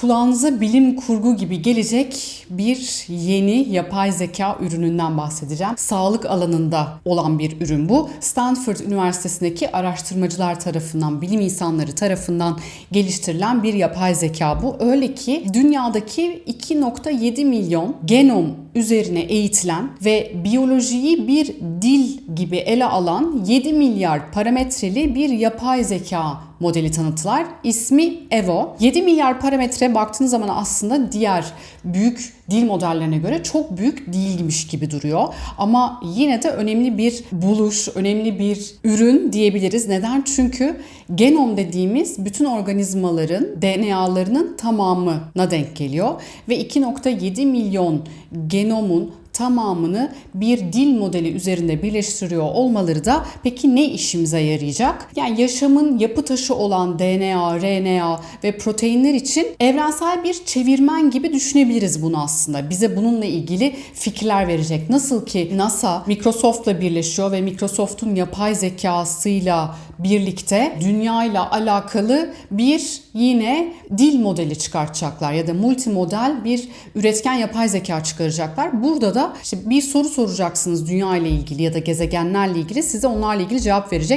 Kulağınıza bilim kurgu gibi gelecek bir yeni yapay zeka ürününden bahsedeceğim. Sağlık alanında olan bir ürün bu. Stanford Üniversitesi'ndeki araştırmacılar tarafından, bilim insanları tarafından geliştirilen bir yapay zeka bu. Öyle ki dünyadaki 2.7 milyon genom üzerine eğitilen ve biyolojiyi bir dil gibi ele alan 7 milyar parametreli bir yapay zeka modeli tanıttılar. İsmi Evo. 7 milyar parametre baktığınız zaman aslında diğer büyük dil modellerine göre çok büyük değilmiş gibi duruyor. Ama yine de önemli bir buluş, önemli bir ürün diyebiliriz. Neden? Çünkü genom dediğimiz bütün organizmaların DNA'larının tamamına denk geliyor ve 2.7 milyon genomun tamamını bir dil modeli üzerinde birleştiriyor olmaları da peki ne işimize yarayacak? Yani yaşamın yapı taşı olan DNA, RNA ve proteinler için evrensel bir çevirmen gibi düşünebiliriz bunu aslında. Bize bununla ilgili fikirler verecek. Nasıl ki NASA Microsoft'la birleşiyor ve Microsoft'un yapay zekasıyla birlikte dünya ile alakalı bir yine dil modeli çıkartacaklar ya da multimodel bir üretken yapay zeka çıkaracaklar. Burada da işte bir soru soracaksınız dünya ile ilgili ya da gezegenlerle ilgili size onlarla ilgili cevap verecek.